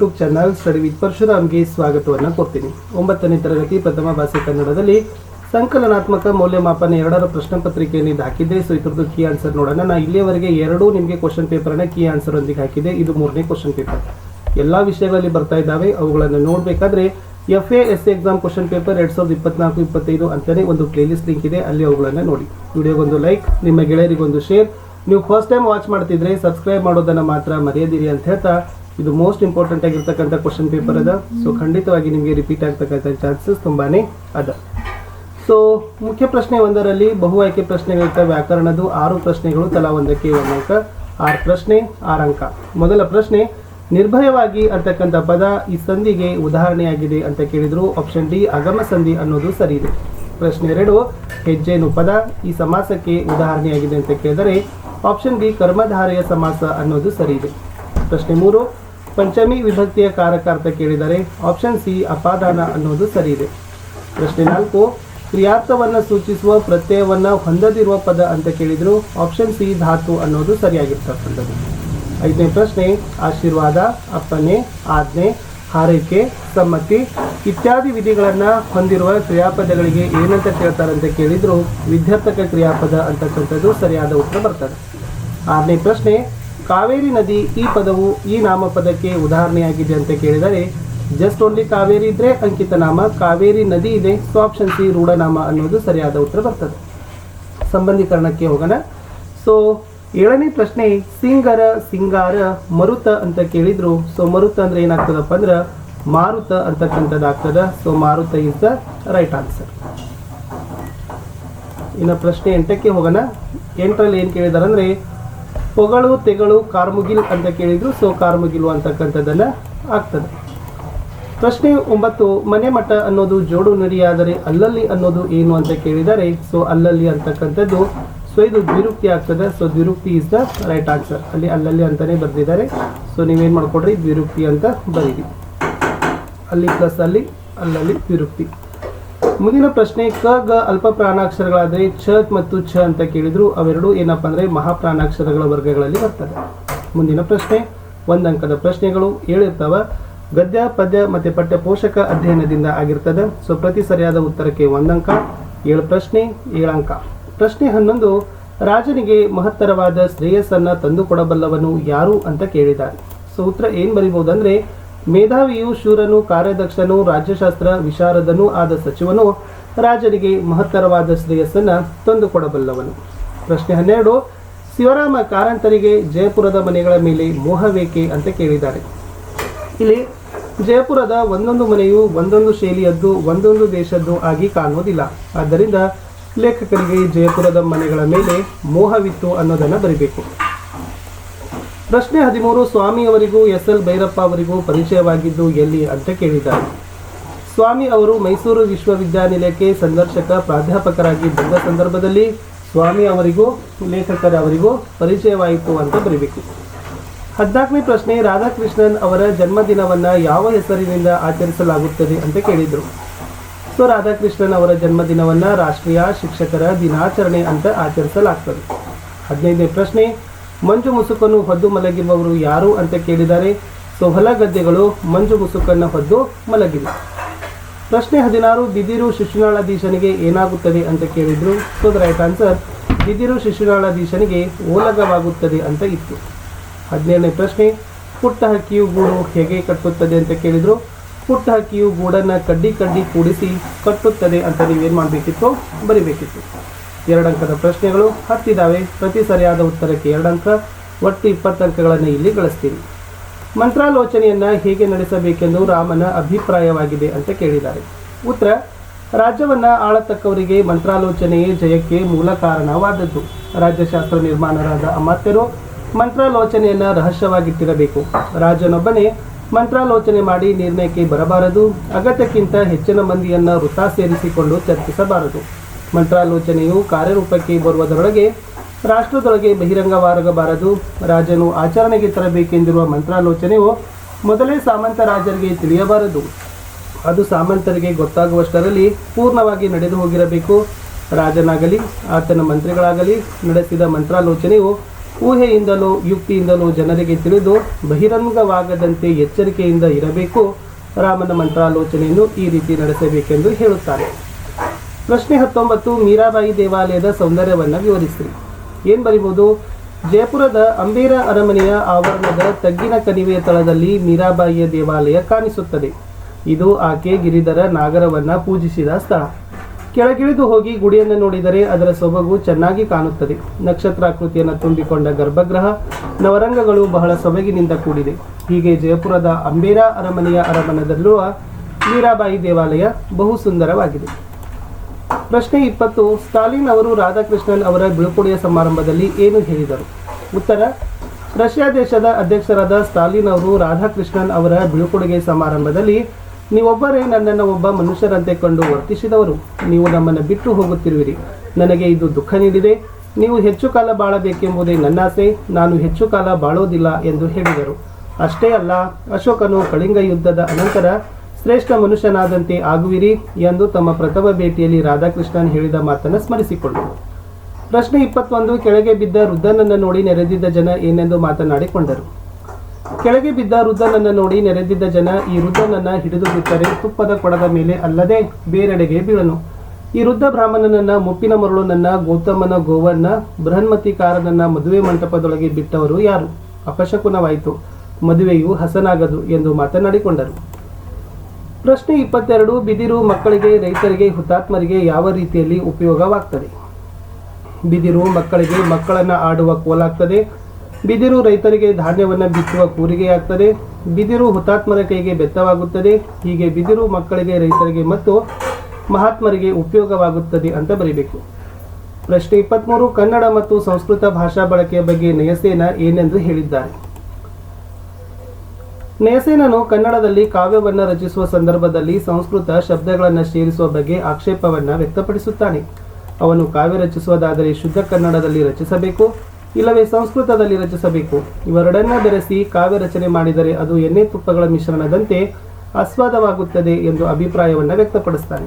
YouTube channel study with ಪರಶುರಾಮ್ಗೆ ಸ್ವಾಗತವನ್ನು ಕೊಡ್ತೀನಿ. ಒಂಬತ್ತನೇ ತರಗತಿ ಪ್ರಥಮ ಭಾಷೆ ಕನ್ನಡದಲ್ಲಿ ಸಂಕಲನಾತ್ಮಕ ಮೌಲ್ಯಮಾಪನ ಎರಡರ ಪ್ರಶ್ನೆ ಪತ್ರಿಕೆಯನ್ನು ಇದು ಹಾಕಿದ್ದೆ ಸೊ ಇದ್ರದ್ದು ಕೀ ಆನ್ಸರ್ ನೋಡೋಣ. ನಾನು ಇಲ್ಲಿಯವರೆಗೆ ಎರಡೂ ನಿಮಗೆ ಕ್ವಶನ್ ಪೇಪರ್ನ ಕೀ ಆನ್ಸರ್ ಒಂದಿಗೆ ಹಾಕಿದೆ. ಇದು ಮೂರನೇ ಕ್ವಶನ್ ಪೇಪರ್ ಎಲ್ಲ ವಿಷಯಗಳಲ್ಲಿ ಬರ್ತಾ ಇದ್ದಾವೆ. ಅವುಗಳನ್ನು ನೋಡಬೇಕಾದ್ರೆ F A S exam question paper ಎರಡು ಸಾವಿರದ ಇಪ್ಪತ್ನಾಲ್ಕು, ಇಪ್ಪತ್ತೈದು ಅಂತಲೇ ಒಂದು ಪ್ಲೇಲಿಸ್ಟ್ ಲಿಂಕ್ ಇದೆ. ಅಲ್ಲಿ ಅವುಗಳನ್ನು ನೋಡಿ. ವಿಡಿಯೋಗೊಂದು ಲೈಕ್ ನಿಮ್ಮ ಗೆಳೆಯರಿಗೊಂದು ಶೇರ್ ನೀವು ಫಸ್ಟ್ ಟೈಮ್ ವಾಚ್ ಮಾಡ್ತಿದ್ರೆ ಸಬ್ಸ್ಕ್ರೈಬ್ ಮಾಡೋದನ್ನು ಮಾತ್ರ ಮರೆಯದಿರಿ ಅಂತ ಹೇಳ್ತಾ ಇದು ಮೋಸ್ಟ್ ಇಂಪಾರ್ಟೆಂಟ್ ಆಗಿರ್ತಕ್ಕಂಥ ಕ್ವಶನ್ ಪೇಪರ್ ಅದ. ಸೊ ಖಂಡಿತವಾಗಿ ನಿಮಗೆ ರಿಪೀಟ್ ಆಗ್ತಕ್ಕಂಥ ಚಾನ್ಸಸ್ ತುಂಬಾನೇ ಅದ. ಸೊ ಮುಖ್ಯ ಪ್ರಶ್ನೆ ಒಂದರಲ್ಲಿ ಬಹು ಆಯ್ಕೆ ಪ್ರಶ್ನೆಗಳಿರ್ತವೆ ವ್ಯಾಕರಣದ್ದು ಆರು ಪ್ರಶ್ನೆಗಳು, ತಲಾ ಒಂದಕ್ಕೆ ಒಂದು ಅಂಕ. ಆರು ಪ್ರಶ್ನೆ, ಆರು ಅಂಕ. ಮೊದಲ ಪ್ರಶ್ನೆ, ನಿರ್ಭಯವಾಗಿ ಅಂತಕ್ಕಂಥ ಪದ ಈ ಸಂಧಿಗೆ ಉದಾಹರಣೆಯಾಗಿದೆ ಅಂತ ಕೇಳಿದ್ರು. ಆಪ್ಷನ್ ಡಿ ಅಗಮ ಸಂಧಿ ಅನ್ನೋದು ಸರಿ ಇದೆ ಪ್ರಶ್ನೆ ಎರಡು, ಹೆಜ್ಜೆನು ಪದ ಈ ಸಮಾಸಕ್ಕೆ ಉದಾಹರಣೆಯಾಗಿದೆ ಅಂತ ಕೇಳಿದರೆ ಆಪ್ಷನ್ ಬಿ ಕರ್ಮಧಾರೆಯ ಸಮಾಸ ಅನ್ನೋದು ಸರಿ ಇದೆ ಪ್ರಶ್ನೆ ಮೂರು ಪಂಚಮಿ ವಿಭಕ್ತಿಯ ಕಾರಕಾರ್ಥ ಕೇಳಿದರೆ ಆಪ್ಷನ್ ಸಿ ಅಪಾದಾನ ಅನ್ನೋದು ಸರಿ ಇದೆ ಪ್ರಶ್ನೆ ನಾಲ್ಕು, ಕ್ರಿಯಾರ್ಥವನ್ನು ಸೂಚಿಸುವ ಪ್ರತ್ಯಯವನ್ನು ಹೊಂದದಿರುವ ಪದ ಅಂತ ಕೇಳಿದ್ರು ಆಪ್ಷನ್ ಸಿ ಧಾತು ಅನ್ನೋದು ಸರಿಯಾಗಿರ್ತಕ್ಕಂಥದ್ದು ಐದನೇ ಪ್ರಶ್ನೆ, ಆಶೀರ್ವಾದ ಅಪ್ಪನೆ ಆಜ್ಞೆ, ಹಾರೈಕೆ, ಸಮ್ಮತಿ ಇತ್ಯಾದಿ ವಿಧಿಗಳನ್ನು ಹೊಂದಿರುವ ಕ್ರಿಯಾಪದಗಳಿಗೆ ಏನಂತ ಕೇಳ್ತಾರಂತ ಅಂತ ಕೇಳಿದ್ರು ವಿದ್ಯಾರ್ಥಕ ಕ್ರಿಯಾಪದ ಅಂತಕ್ಕಂಥದ್ದು ಸರಿಯಾದ ಉತ್ತರ ಬರ್ತದೆ. ಆರನೇ ಪ್ರಶ್ನೆ ಕಾವೇರಿ ನದಿ ಈ ಪದವು ಈ ನಾಮಪದಕ್ಕೆ ಉದಾಹರಣೆಯಾಗಿದೆ ಅಂತ ಕೇಳಿದರೆ ಜಸ್ಟ್ ಓನ್ಲಿ ಕಾವೇರಿ ಇದ್ರೆ ಅಂಕಿತ ನಾಮ, ಕಾವೇರಿ ನದಿ ಇದೆ ಸೊ ಆಪ್ಷನ್ ಸಿ ರೂಢನಾಮ ಅನ್ನೋದು ಸರಿಯಾದ ಉತ್ತರ ಬರ್ತದೆ. ಸಂಬಂಧೀಕರಣಕ್ಕೆ ಹೋಗೋಣ. ಸೊ ಏಳನೇ ಪ್ರಶ್ನೆ, ಸಿಂಗರ ಸಿಂಗಾರ ಮರುತ ಅಂತ ಕೇಳಿದ್ರು. ಸೊ ಮರುತ ಅಂದ್ರೆ ಏನಾಗ್ತದಪ್ಪ ಅಂದ್ರೆ, ಮಾರುತ ಅಂತಕ್ಕಂಥದ್ದು ಆಗ್ತದ ಸೊ ಮಾರುತ ಇಸ್ ದ ರೈಟ್ ಆನ್ಸರ್ ಇನ್ನು ಪ್ರಶ್ನೆ ಎಂಟಕ್ಕೆ ಹೋಗೋಣ. ಎಂಟರಲ್ಲಿ ಏನು ಕೇಳಿದಾರೆ ಅಂದ್ರೆ ಪೊಗಳು, ತೆಗಳು, ಕಾರ್ಮುಗಿಲ್ ಅಂತ ಕೇಳಿದ್ರು ಸೊ ಕಾರ್ಮುಗಿಲು ಅಂತಕ್ಕಂಥದ್ದೆಲ್ಲ ಆಗ್ತದೆ. ಪ್ರಶ್ನೆ ಒಂಬತ್ತು, ಮನೆ ಮಠ ಅನ್ನೋದು ಜೋಡು ನಡಿಯಾದರೆ ಅಲ್ಲಲ್ಲಿ ಅನ್ನೋದು ಏನು ಅಂತ ಕೇಳಿದರೆ ಸೊ ಅಲ್ಲಲ್ಲಿ ಅಂತಕ್ಕಂಥದ್ದು ಸೊ ಇದು ದ್ವಿರುಕ್ತಿ ಆಗ್ತದೆ ಸೊ ದ್ವಿರುಕ್ತಿ ಇಸ್ ದ ರೈಟ್ ಆನ್ಸರ್ ಅಲ್ಲಿ ಅಲ್ಲಲ್ಲಿ ಅಂತಾನೆ ಬರೆದಿದ್ದಾರೆ ಸೊ ನೀವೇನು ಮಾಡ್ಕೊಡ್ರಿ ದ್ವಿರುಕ್ತಿ ಅಂತ ಬರೀರಿ. ಅಲ್ಲಿ ಪ್ಲಸ್ ಅಲ್ಲಿ, ಅಲ್ಲಲ್ಲಿ ದ್ವಿರುಕ್ತಿ ಮುಂದಿನ ಪ್ರಶ್ನೆ, ಕ, ಗ ಅಲ್ಪ ಪ್ರಾಣಾಕ್ಷರಗಳಾದರೆ ಛ ಮತ್ತು ಛ ಅಂತ ಕೇಳಿದ್ರು ಅವೆರಡು ಏನಪ್ಪ ಅಂದರೆ ಮಹಾಪ್ರಾಣಾಕ್ಷರಗಳ ವರ್ಗಗಳಲ್ಲಿ ಬರ್ತದೆ. ಮುಂದಿನ ಪ್ರಶ್ನೆ, ಒಂದಂಕದ ಪ್ರಶ್ನೆಗಳು ಏಳಿರ್ತಾವ. ಗದ್ಯ, ಪದ್ಯ ಮತ್ತೆ ಪಠ್ಯ ಪೋಷಕ ಅಧ್ಯಯನದಿಂದ ಆಗಿರ್ತದೆ. ಸೊ ಪ್ರತಿ ಸರಿಯಾದ ಉತ್ತರಕ್ಕೆ ಒಂದಂಕ, ಏಳು ಪ್ರಶ್ನೆ, ಏಳಂಕ. ಪ್ರಶ್ನೆ ಹನ್ನೊಂದು, ರಾಜನಿಗೆ ಮಹತ್ತರವಾದ ಶ್ರೇಯಸ್ಸನ್ನ ತಂದುಕೊಡಬಲ್ಲವನು ಯಾರು ಅಂತ ಕೇಳಿದ್ದಾರೆ. ಸೊ ಉತ್ತರ ಏನ್ ಬರಿಬಹುದಂದ್ರೆ ಮೇಧಾವಿಯು ಶೂರನು ಕಾರ್ಯದಕ್ಷನು ರಾಜ್ಯಶಾಸ್ತ್ರ ವಿಶಾರದನೂ ಆದ ಸಚಿವನು ರಾಜರಿಗೆ ಮಹತ್ತರವಾದ ಶ್ರೇಯಸ್ಸನ್ನು ತಂದುಕೊಡಬಲ್ಲವನು. ಪ್ರಶ್ನೆ ಹನ್ನೆರಡು, ಶಿವರಾಮ ಕಾರಂತರಿಗೆ ಜಯಪುರದ ಮನೆಗಳ ಮೇಲೆ ಮೋಹವೇಕೆ ಅಂತ ಕೇಳಿದ್ದಾರೆ. ಇಲ್ಲಿ ಜಯಪುರದ ಒಂದೊಂದು ಮನೆಯು ಒಂದೊಂದು ಶೈಲಿಯದ್ದು, ಒಂದೊಂದು ದೇಶದ್ದು ಆಗಿ ಕಾಣುವುದಿಲ್ಲ. ಆದ್ದರಿಂದ ಲೇಖಕರಿಗೆ ಜಯಪುರದ ಮನೆಗಳ ಮೇಲೆ ಮೋಹವಿತ್ತು ಅನ್ನೋದನ್ನು ಬರಿಬೇಕು. ಪ್ರಶ್ನೆ ಹದಿಮೂರು, ಸ್ವಾಮಿಯವರಿಗೂ, ಎಸ್ ಎಲ್ ಭೈರಪ್ಪ ಅವರಿಗೂ ಪರಿಚಯವಾಗಿದ್ದು ಎಲ್ಲಿ ಅಂತ ಕೇಳಿದ್ದಾರೆ. ಸ್ವಾಮಿ ಅವರು ಮೈಸೂರು ವಿಶ್ವವಿದ್ಯಾನಿಲಯಕ್ಕೆ ಸಂದರ್ಶಕ, ಪ್ರಾಧ್ಯಾಪಕರಾಗಿ ಬಂದ ಸಂದರ್ಭದಲ್ಲಿ ಸ್ವಾಮಿ ಅವರಿಗೂ, ಲೇಖಕರ ಅವರಿಗೂ ಪರಿಚಯವಾಯಿತು ಅಂತ ಬರೀಬೇಕು. ಹದಿನಾಲ್ಕನೇ ಪ್ರಶ್ನೆ, ರಾಧಾಕೃಷ್ಣನ್ ಅವರ ಜನ್ಮದಿನವನ್ನ ಯಾವ ಹೆಸರಿನಿಂದ ಆಚರಿಸಲಾಗುತ್ತದೆ ಅಂತ ಕೇಳಿದರು. ಸೊ, ರಾಧಾಕೃಷ್ಣನ್ ಅವರ ಜನ್ಮದಿನವನ್ನ ರಾಷ್ಟ್ರೀಯ ಶಿಕ್ಷಕರ ದಿನಾಚರಣೆ ಅಂತ ಆಚರಿಸಲಾಗ್ತದೆ. ಹದಿನೈದನೇ ಪ್ರಶ್ನೆ ಮಂಜು ಮುಸುಕನ್ನು ಹೊದ್ದು ಮಲಗಿರುವವರು ಯಾರು ಅಂತ ಕೇಳಿದ್ದಾರೆ ಸೊ ಹೊಲ ಗದ್ದೆಗಳು ಮಂಜು ಮುಸುಕನ್ನು ಹೊದ್ದು ಮಲಗಿವೆ. ಪ್ರಶ್ನೆ ಹದಿನಾರು, ಬಿದಿರು ಶಿಶುನಾಳಾಧೀಶನಿಗೆ ಏನಾಗುತ್ತದೆ ಅಂತ ಕೇಳಿದ್ರು. ಸೊ ದ ರೈಟ್ ಆನ್ಸರ್ ಬಿದಿರು ಶಿಶುನಾಳಾಧೀಶನಿಗೆ ಓಲಗವಾಗುತ್ತದೆ ಅಂತ ಇತ್ತು. ಹದಿನೇಳನೇ ಪ್ರಶ್ನೆ, ಪುಟ್ಟ ಹಕ್ಕಿಯು ಗೂಡು ಹೇಗೆ ಕಟ್ಟುತ್ತದೆ ಅಂತ ಕೇಳಿದ್ರು. ಪುಟ್ಟ ಹಕ್ಕಿಯು ಗೂಡನ್ನು ಕಡ್ಡಿ ಕಡ್ಡಿ ಕೂಡಿಸಿ ಕಟ್ಟುತ್ತದೆ ಅಂತ ನೀವೇನು ಮಾಡಬೇಕಿತ್ತು? ಬರಿಬೇಕಿತ್ತು. ಎರಡು ಅಂಕದ ಪ್ರಶ್ನೆಗಳು ಹತ್ತಿದ್ದಾವೆ. ಪ್ರತಿ ಸರಿಯಾದ ಉತ್ತರಕ್ಕೆ ಎರಡಂಕ ಒಟ್ಟು ಇಪ್ಪತ್ತು ಅಂಕಗಳನ್ನು ಇಲ್ಲಿ ಗಳಿಸ್ತೀವಿ ಮಂತ್ರಾಲೋಚನೆಯನ್ನು ಹೇಗೆ ನಡೆಸಬೇಕೆಂದು ರಾಮನ ಅಭಿಪ್ರಾಯವಾಗಿದೆ ಅಂತ ಕೇಳಿದ್ದಾರೆ. ಉತ್ತರ, ರಾಜ್ಯವನ್ನು ಆಳತಕ್ಕವರಿಗೆ ಮಂತ್ರಾಲೋಚನೆಯೇ ಜಯಕ್ಕೆ ಮೂಲ ಕಾರಣವಾದದ್ದು. ರಾಜ್ಯಶಾಸ್ತ್ರ ನಿರ್ಮಾಣರಾದ ಅಮಾತ್ಯರು ಮಂತ್ರಾಲೋಚನೆಯನ್ನು ರಹಸ್ಯವಾಗಿಟ್ಟಿರಬೇಕು. ರಾಜನೊಬ್ಬನೇ ಮಂತ್ರಾಲೋಚನೆ ಮಾಡಿ ನಿರ್ಣಯಕ್ಕೆ ಬರಬಾರದು. ಅಗತ್ಯಕ್ಕಿಂತ ಹೆಚ್ಚಿನ ಮಂದಿಯನ್ನು ವೃತ್ತ ಸೇರಿಸಿಕೊಂಡು ಚರ್ಚಿಸಬಾರದು. ಮಂತ್ರಾಲೋಚನೆಯು ಕಾರ್ಯರೂಪಕ್ಕೆ ಬರುವುದರೊಳಗೆ ರಾಷ್ಟ್ರದೊಳಗೆ ಬಹಿರಂಗವಾಗಬಾರದು. ರಾಜನು ಆಚರಣೆಗೆ ತರಬೇಕೆಂದಿರುವ ಮಂತ್ರಾಲೋಚನೆಯು ಮೊದಲೇ ಸಾಮಂತ ರಾಜರಿಗೆ ತಿಳಿಯಬಾರದು. ಅದು ಸಾಮಂತರಿಗೆ ಗೊತ್ತಾಗುವಷ್ಟರಲ್ಲಿ ಪೂರ್ಣವಾಗಿ ನಡೆದು ಹೋಗಿರಬೇಕು. ರಾಜನಾಗಲಿ, ಆತನ ಮಂತ್ರಿಗಳಾಗಲಿ ನಡೆಸಿದ ಮಂತ್ರಾಲೋಚನೆಯು ಊಹೆಯಿಂದಲೂ ಯುಕ್ತಿಯಿಂದಲೂ ಜನರಿಗೆ ತಿಳಿದು ಬಹಿರಂಗವಾಗದಂತೆ ಎಚ್ಚರಿಕೆಯಿಂದ ಇರಬೇಕು. ರಾಮನ ಮಂತ್ರಾಲೋಚನೆಯನ್ನು ಈ ರೀತಿ ನಡೆಸಬೇಕೆಂದು ಹೇಳುತ್ತಾರೆ ಪ್ರಶ್ನೆ ಹತ್ತೊಂಬತ್ತು, ಮೀರಾಬಾಯಿ ದೇವಾಲಯದ ಸೌಂದರ್ಯವನ್ನು ವಿವರಿಸಿ ಏನು ಬರಿಬೋದು? ಜಯಪುರದ ಅಂಬೇರ ಅರಮನೆಯ ಆವರಣದ ತಗ್ಗಿನ ಕಣಿವೆಯ ತಳದಲ್ಲಿ ಮೀರಾಬಾಯಿಯ ದೇವಾಲಯ ಕಾಣಿಸುತ್ತದೆ. ಇದು ಆಕೆ ಗಿರಿಧರ ನಾಗರವನ್ನು ಪೂಜಿಸಿದ ಸ್ಥಳ. ಕೆಳಗಿಳಿದು ಹೋಗಿ ಗುಡಿಯನ್ನು ನೋಡಿದರೆ ಅದರ ಸೊಬಗು ಚೆನ್ನಾಗಿ ಕಾಣುತ್ತದೆ. ನಕ್ಷತ್ರಾಕೃತಿಯನ್ನು ತುಂಬಿಕೊಂಡ ಗರ್ಭಗೃಹ, ನವರಂಗಗಳು ಬಹಳ ಸೊಬಗಿನಿಂದ ಕೂಡಿದೆ. ಹೀಗೆ ಜಯಪುರದ ಅಂಬೇರ ಅರಮನೆಯ ಅರಮನದಲ್ಲಿರುವ ಮೀರಾಬಾಯಿ ದೇವಾಲಯ ಬಹು ಸುಂದರವಾಗಿದೆ ಪ್ರಶ್ನೆ ಇಪ್ಪತ್ತು, ಸ್ಟಾಲಿನ್ ಅವರು ರಾಧಾಕೃಷ್ಣನ್ ಅವರ ಬೀಳ್ಕೊಡುಗೆ ಸಮಾರಂಭದಲ್ಲಿ ಏನು ಹೇಳಿದರು? ಉತ್ತರ, ರಷ್ಯಾ ದೇಶದ ಅಧ್ಯಕ್ಷರಾದ ಸ್ಟಾಲಿನ್ ಅವರು ರಾಧಾಕೃಷ್ಣನ್ ಅವರ ಬೀಳ್ಕೊಡುಗೆ ಸಮಾರಂಭದಲ್ಲಿ, ನೀವೊಬ್ಬರೇ ನನ್ನನ್ನು ಒಬ್ಬ ಮನುಷ್ಯರಂತೆ ಕಂಡು ವರ್ತಿಸಿದವರು. ನೀವು ನಮ್ಮನ್ನು ಬಿಟ್ಟು ಹೋಗುತ್ತಿರುವಿರಿ. ನನಗೆ ಇದು ದುಃಖ ನೀಡಿದೆ. ನೀವು ಹೆಚ್ಚು ಕಾಲ ಬಾಳಬೇಕೆಂಬುದೇ ನನ್ನಾಸೆ. ನಾನು ಹೆಚ್ಚು ಕಾಲ ಬಾಳೋದಿಲ್ಲ ಎಂದು ಹೇಳಿದರು. ಅಷ್ಟೇ ಅಲ್ಲ, ಅಶೋಕನು ಕಳಿಂಗ ಯುದ್ಧದ ಅನಂತರ ಶ್ರೇಷ್ಠ ಮನುಷ್ಯನಾದಂತೆ ಆಗುವಿರಿ ಎಂದು ತಮ್ಮ ಪ್ರಥಮ ಭೇಟಿಯಲ್ಲಿ ರಾಧಾಕೃಷ್ಣನ್ ಹೇಳಿದ ಮಾತನ್ನು ಸ್ಮರಿಸಿಕೊಂಡರು ಪ್ರಶ್ನೆ ಇಪ್ಪತ್ತೊಂದು, ಕೆಳಗೆ ಬಿದ್ದ ವೃದ್ಧನನ್ನು ನೋಡಿ ನೆರೆದಿದ್ದ ಜನ ಏನೆಂದು ಮಾತನಾಡಿಕೊಂಡರು. ಕೆಳಗೆ ಬಿದ್ದ ವೃದ್ಧನನ್ನು ನೋಡಿ ನೆರೆದಿದ್ದ ಜನ ಈ ವೃದ್ಧನನ್ನ ಹಿಡಿದು ಬಿಟ್ಟರೆ ತುಪ್ಪದ ಕೊಡದ ಮೇಲೆ ಅಲ್ಲದೆ ಬೇರೆಡೆಗೆ ಬೀಳನು. ಈ ವೃದ್ಧ ಬ್ರಾಹ್ಮಣನನ್ನ, ಮುಪ್ಪಿನ ಮರಳು ನನ್ನ ಗೌತಮನ ಗೋವನ್ನ ಬೃಹನ್ಮತಿ ಕಾರನನ್ನ ಮದುವೆ ಮಂಟಪದೊಳಗೆ ಬಿಟ್ಟವರು ಯಾರು? ಅಪಶಕುನವಾಯಿತು. ಮದುವೆಯು ಹಸನಾಗದು ಎಂದು ಮಾತನಾಡಿಕೊಂಡರು. ಪ್ರಶ್ನೆ ಇಪ್ಪತ್ತೆರಡು, ಬಿದಿರು ಮಕ್ಕಳಿಗೆ, ರೈತರಿಗೆ, ಹುತಾತ್ಮರಿಗೆ ಯಾವ ರೀತಿಯಲ್ಲಿ ಉಪಯೋಗವಾಗ್ತದೆ? ಬಿದಿರು ಮಕ್ಕಳಿಗೆ ಮಕ್ಕಳನ್ನು ಆಡುವ ಕೋಲಾಗ್ತದೆ. ಬಿದಿರು ರೈತರಿಗೆ ಧಾನ್ಯವನ್ನು ಬಿತ್ತುವ ಕೂರಿಗೆಯಾಗ್ತದೆ ಬಿದಿರು ಹುತಾತ್ಮರ ಕೈಗೆ ಬೆತ್ತವಾಗುತ್ತದೆ. ಹೀಗೆ ಬಿದಿರು ಮಕ್ಕಳಿಗೆ, ರೈತರಿಗೆ ಮತ್ತು ಮಹಾತ್ಮರಿಗೆ ಉಪಯೋಗವಾಗುತ್ತದೆ ಅಂತ ಬರೀಬೇಕು. ಪ್ರಶ್ನೆ ಇಪ್ಪತ್ತ್ಮೂರು ಕನ್ನಡ ಮತ್ತು ಸಂಸ್ಕೃತ ಭಾಷಾ ಬಳಕೆಯ ಬಗ್ಗೆ ನಯಸೇನ ಏನೆಂದು ಹೇಳಿದ್ದಾರೆ? ನಯಸೇನನು ಕನ್ನಡದಲ್ಲಿ ಕಾವ್ಯವನ್ನು ರಚಿಸುವ ಸಂದರ್ಭದಲ್ಲಿ ಸಂಸ್ಕೃತ ಶಬ್ದಗಳನ್ನು ಸೇರಿಸುವ ಬಗ್ಗೆ ಆಕ್ಷೇಪವನ್ನು ವ್ಯಕ್ತಪಡಿಸುತ್ತಾನೆ. ಅವನು ಕಾವ್ಯ ರಚಿಸುವುದಾದರೆ ಶುದ್ಧ ಕನ್ನಡದಲ್ಲಿ ರಚಿಸಬೇಕು, ಇಲ್ಲವೇ ಸಂಸ್ಕೃತದಲ್ಲಿ ರಚಿಸಬೇಕು. ಇವೆರಡನ್ನ ಬೆರೆಸಿ ಕಾವ್ಯ ರಚನೆ ಮಾಡಿದರೆ ಅದು ಎಣ್ಣೆ ತುಪ್ಪಗಳ ಮಿಶ್ರಣದಂತೆ ಆಸ್ವಾದವಾಗುತ್ತದೆ ಎಂದು ಅಭಿಪ್ರಾಯವನ್ನು ವ್ಯಕ್ತಪಡಿಸ್ತಾನೆ.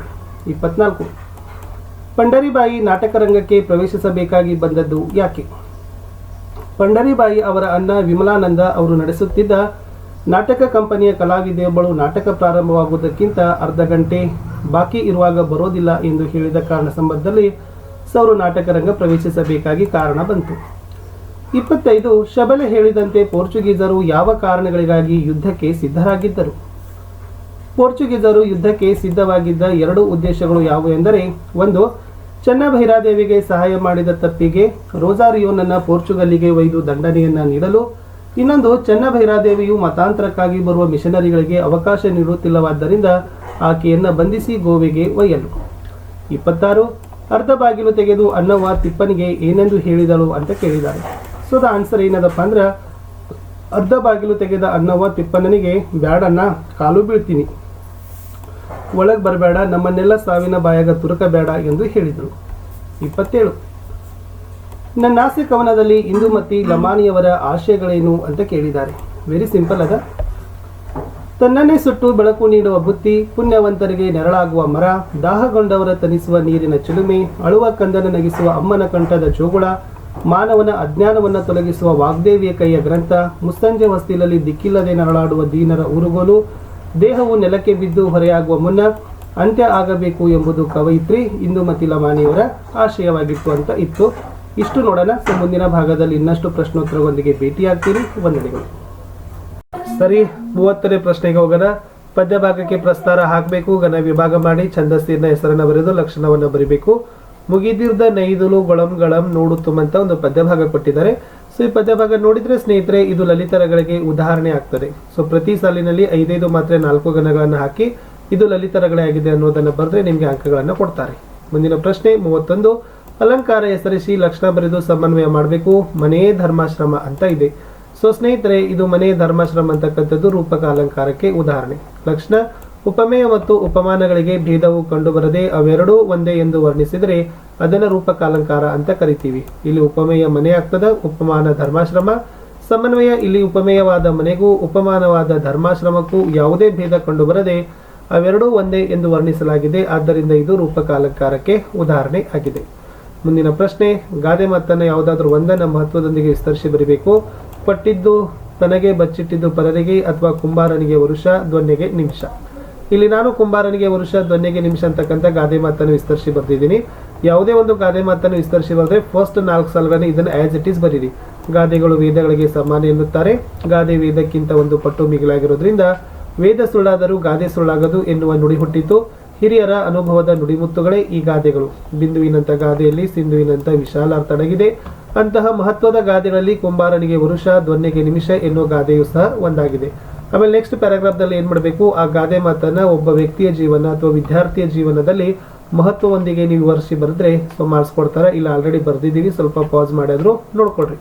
ಇಪ್ಪತ್ನಾಲ್ಕು. ಪಂಡರಿಬಾಯಿ ನಾಟಕ ರಂಗಕ್ಕೆ ಪ್ರವೇಶಿಸಬೇಕಾಗಿ ಬಂದದ್ದು ಯಾಕೆ? ಪಂಡರಿಬಾಯಿ ಅವರ ಅಣ್ಣ ವಿಮಲಾನಂದ ಅವರು ನಡೆಸುತ್ತಿದ್ದ ನಾಟಕ ಕಂಪನಿಯ ಕಲಾವಿದೆಯೊಬ್ಬಳು ನಾಟಕ ಪ್ರಾರಂಭವಾಗುವುದಕ್ಕಿಂತ ಅರ್ಧ ಗಂಟೆ ಬಾಕಿ ಇರುವಾಗ ಬರೋದಿಲ್ಲ ಎಂದು ಹೇಳಿದ ಕಾರಣ ಸಂಬಂಧದಲ್ಲಿ ಸೌರು ನಾಟಕ ರಂಗ ಪ್ರವೇಶಿಸಬೇಕಾಗಿ ಕಾರಣ ಬಂತು. ಇಪ್ಪತ್ತೈದು, ಶಬಲೆ ಹೇಳಿದಂತೆ ಪೋರ್ಚುಗೀಸರು ಯಾವ ಕಾರಣಗಳಿಗಾಗಿ ಯುದ್ಧಕ್ಕೆ ಸಿದ್ಧರಾಗಿದ್ದರು? ಪೋರ್ಚುಗೀಸರು ಯುದ್ಧಕ್ಕೆ ಸಿದ್ಧವಾಗಿದ್ದ ಎರಡು ಉದ್ದೇಶಗಳು ಯಾವುವು ಎಂದರೆ, ಒಂದು ಚೆನ್ನಭೈರಾದೇವಿಗೆ ಸಹಾಯ ಮಾಡಿದ ತಪ್ಪಿಗೆ ರೋಜಾರಿಯೋನನ್ನು ಪೋರ್ಚುಗಲ್ಲಿಗೆ ಒಯ್ದು ದಂಡನೆಯನ್ನ ನೀಡಲು ಇನ್ನೊಂದು, ಚೆನ್ನಭೈರಾದೇವಿಯು ಮತಾಂತರಕ್ಕಾಗಿ ಬರುವ ಮಿಷನರಿಗಳಿಗೆ ಅವಕಾಶ ನೀಡುತ್ತಿಲ್ಲವಾದ್ದರಿಂದ ಆಕೆಯನ್ನು ಬಂಧಿಸಿ ಗೋವೆಗೆ ಒಯ್ಯಲು. ಇಪ್ಪತ್ತಾರು, ಅರ್ಧ ಬಾಗಿಲು ತೆಗೆದು ಅನ್ನವ್ವ ತಿಪ್ಪನಿಗೆ ಏನೆಂದು ಹೇಳಿದಳು ಅಂತ ಕೇಳಿದ್ದಾರೆ ಸೊ ದ ಆನ್ಸರ್ ಏನದಪ್ಪ ಅಂದ್ರೆ, ಅರ್ಧ ಬಾಗಿಲು ತೆಗೆದ ಅನ್ನವ್ವ ತಿಪ್ಪಣ್ಣನಿಗೆ ಬ್ಯಾಡಣ್ಣ, ಕಾಲು ಬೀಳ್ತೀನಿ. ಒಳಗೆ ಬರಬೇಡ, ನಮ್ಮನ್ನೆಲ್ಲ ಸಾವಿನ ಬಾಯಾಗ ತುರುಕಬೇಡ ಎಂದು ಹೇಳಿದರು ಇಪ್ಪತ್ತೇಳು ನನ್ನಾಸೆ ಕವನದಲ್ಲಿ ಇಂದುಮತಿ ಲಮಾನಿಯವರ ಆಶಯಗಳೇನು ಅಂತ ಕೇಳಿದ್ದಾರೆ. ವೆರಿ ಸಿಂಪಲ್ ಅದ. ತನ್ನನ್ನೇ ಸುಟ್ಟು ಬೆಳಕು ನೀಡುವ ಬುತ್ತಿ, ಪುಣ್ಯವಂತರಿಗೆ ನೆರಳಾಗುವ ಮರ, ದಾಹಗೊಂಡವರ ತನಿಸುವ ನೀರಿನ ಚಿಲುಮೆ, ಅಳುವ ಕಂದನ ನಗಿಸುವ ಅಮ್ಮನ ಕಂಠದ ಜೋಗುಳ, ಮಾನವನ ಅಜ್ಞಾನವನ್ನು ತೊಲಗಿಸುವ ವಾಗ್ದೇವಿಯ ಕೈಯ ಗ್ರಂಥ, ಮುಸ್ಸಂಜೆ ಹೊಸ್ತಿಲಲ್ಲಿ ದಿಕ್ಕಿಲ್ಲದೆ ನರಳಾಡುವ ದೀನರ ಉರುಗೋಲು ದೇಹವು ನೆಲಕ್ಕೆ ಬಿದ್ದು ಹೊರೆಯಾಗುವ ಮುನ್ನ ಅಂತ್ಯ ಆಗಬೇಕು ಎಂಬುದು ಕವಯಿತ್ರಿ ಇಂದುಮತಿ ಲಮಾನಿಯವರ ಆಶಯವಾಗಿತ್ತು ಅಂತ ಇತ್ತು. ಇಷ್ಟು ನೋಡೋಣ. ಸೊ, ಮುಂದಿನ ಭಾಗದಲ್ಲಿ ಇನ್ನಷ್ಟು ಪ್ರಶ್ನೋತ್ತರಗಳೊಂದಿಗೆ ಭೇಟಿಯಾಗ್ತೀರಿ ವಂದನೆಗಳು. ಸರಿ, ಮೂವತ್ತನೇ ಪ್ರಶ್ನೆಗೆ ಹೋಗೋಣ. ಪದ್ಯ ಭಾಗಕ್ಕೆ ಪ್ರಸ್ತಾರ ಹಾಕಬೇಕು. ಗಣ ವಿಭಾಗ ಮಾಡಿ ಛಂದಸ್ಸಿನ ಹೆಸರನ್ನ ಬರೆದು ಲಕ್ಷಣವನ್ನು ಬರಿಬೇಕು. ಮುಗಿದಿರ್ದ ನೈದುಲು ಗೊಳಂ ಗಳಂ ನೋಡುತ್ತುಮಂತ ಒಂದು ಪದ್ಯ ಭಾಗ ಕೊಟ್ಟಿದ್ದಾರೆ. ಸೊ, ಈ ಪದ್ಯ ಭಾಗ ನೋಡಿದ್ರೆ, ಸ್ನೇಹಿತರೆ, ಇದು ಲಲಿತರಗಳಿಗೆ ಉದಾಹರಣೆ ಆಗ್ತದೆ. ಸೊ, ಪ್ರತಿ ಸಾಲಿನಲ್ಲಿ ಐದೈದು ಮಾತ್ರ ನಾಲ್ಕು ಗಣಗಳನ್ನು ಹಾಕಿ, ಇದು ಲಲಿತರಗಳೇ ಆಗಿದೆ ಅನ್ನೋದನ್ನು ಬರೆದ್ರೆ ನಿಮಗೆ ಅಂಕಗಳನ್ನು ಕೊಡ್ತಾರೆ. ಮುಂದಿನ ಪ್ರಶ್ನೆ ಮೂವತ್ತೊಂದು. ಅಲಂಕಾರ ಹೆಸರಿಸಿ ಲಕ್ಷಣ ಬರೆದು ಸಮನ್ವಯ ಮಾಡಬೇಕು. ಮನೆ ಧರ್ಮಾಶ್ರಮ ಅಂತ ಇದೆ. ಸೊ ಸ್ನೇಹಿತರೆ, ಇದು ಮನೆ ಧರ್ಮಾಶ್ರಮ ಅಂತಕ್ಕಂಥದ್ದು ರೂಪಕ ಅಲಂಕಾರಕ್ಕೆ ಉದಾಹರಣೆ. ಲಕ್ಷಣ, ಉಪಮೇಯ ಮತ್ತು ಉಪಮಾನಗಳಿಗೆ ಭೇದವು ಕಂಡುಬರದೆ ಅವೆರಡೂ ಒಂದೇ ಎಂದು ವರ್ಣಿಸಿದರೆ ಅದನ್ನು ರೂಪಕ ಅಲಂಕಾರ ಅಂತ ಕರಿತೀವಿ. ಇಲ್ಲಿ ಉಪಮೇಯ ಮನೆ ಆಗ್ತದ, ಉಪಮಾನ ಧರ್ಮಾಶ್ರಮ. ಸಮನ್ವಯ, ಇಲ್ಲಿ ಉಪಮೇಯವಾದ ಮನೆಗೂ ಉಪಮಾನವಾದ ಧರ್ಮಾಶ್ರಮಕ್ಕೂ ಯಾವುದೇ ಭೇದ ಕಂಡುಬರದೆ ಅವೆರಡೂ ಒಂದೇ ಎಂದು ವರ್ಣಿಸಲಾಗಿದೆ. ಆದ್ದರಿಂದ ಇದು ರೂಪಕ ಅಲಂಕಾರಕ್ಕೆ ಉದಾಹರಣೆ ಆಗಿದೆ. ಮುಂದಿನ ಪ್ರಶ್ನೆ, ಗಾದೆ ಮಾತನ್ನು ಯಾವುದಾದ್ರೂ ಒಂದನ್ನು ಮಹತ್ವದೊಂದಿಗೆ ವಿಸ್ತರಿಸಿ ಬರಬೇಕು. ಪಟ್ಟಿದ್ದು ತನಗೆ ಬಚ್ಚಿಟ್ಟಿದ್ದು ಪರರಿಗೆ ಅಥವಾ ಕುಂಬಾರನಿಗೆ ವರುಷ ದೊನ್ನೆಗೆ ನಿಮಿಷ. ಇಲ್ಲಿ ನಾನು ಕುಂಬಾರನಿಗೆ ವರುಷ ದೊನ್ನೆಗೆ ನಿಮಿಷ ಅಂತಕ್ಕಂಥ ಗಾದೆ ಮಾತನ್ನು ವಿಸ್ತರಿಸಿ ಬರ್ತಿದ್ದೀನಿ ಯಾವುದೇ ಒಂದು ಗಾದೆ ಮಾತನ್ನು ವಿಸ್ತರಿಸಿ ಬರೆದ್ರೆ ಫಸ್ಟ್ ನಾಲ್ಕು ಸಾಲುಗಳನ್ನು ಇದನ್ನು ಆಸ್ ಇಟ್ ಈಸ್ ಬರೀರಿ. ಗಾದೆಗಳು ವೇದಗಳಿಗೆ ಸಮಾನ ಎನ್ನುತ್ತಾರೆ. ಗಾದೆ ವೇದಕ್ಕಿಂತ ಒಂದು ಪಟ್ಟು ಮಿಗಿಲಾಗಿರೋದ್ರಿಂದ ವೇದ ಸುಳ್ಳಾದರೂ ಗಾದೆ ಸುಳ್ಳಾಗದು ಎನ್ನುವ ನುಡಿ ಹುಟ್ಟಿತು. ಹಿರಿಯರ ಅನುಭವದ ನುಡಿಮುತ್ತುಗಳೇ ಈ ಗಾದೆಗಳು. ಬಿಂದುವಿನಂತ ಗಾದೆಯಲ್ಲಿ ಸಿಂಧುವಿನಂತ ವಿಶಾಲ ತಡಗಿದೆ ಅಂತಹ ಮಹತ್ವದ ಗಾದೆಗಳಲ್ಲಿ ಕುಂಬಾರನಿಗೆ ವರುಷ, ಧ್ವನಿಗೆ ನಿಮಿಷ ಎನ್ನುವ ಗಾದೆಯು ಸಹ ಒಂದಾಗಿದೆ. ಆಮೇಲೆ ನೆಕ್ಸ್ಟ್ ಪ್ಯಾರಾಗ್ರಾಫ್ದಲ್ಲಿ ಏನು ಮಾಡಬೇಕು? ಆ ಗಾದೆ ಮಾತನ್ನ ಒಬ್ಬ ವ್ಯಕ್ತಿಯ ಜೀವನ ಅಥವಾ ವಿದ್ಯಾರ್ಥಿಯ ಜೀವನದಲ್ಲಿ ಮಹತ್ವವೊಂದಿಗೆ ನೀವು ವಿವರಿಸಿ ಬರೆದ್ರೆ ಸೊ ಮಾರ್ಕ್ಸ್ ಇಲ್ಲ ಆಲ್ರೆಡಿ ಬರೆದಿದ್ದೀವಿ, ಸ್ವಲ್ಪ ಪಾಸ್ ಮಾಡಿದ್ರು ನೋಡ್ಕೊಳ್ರಿ.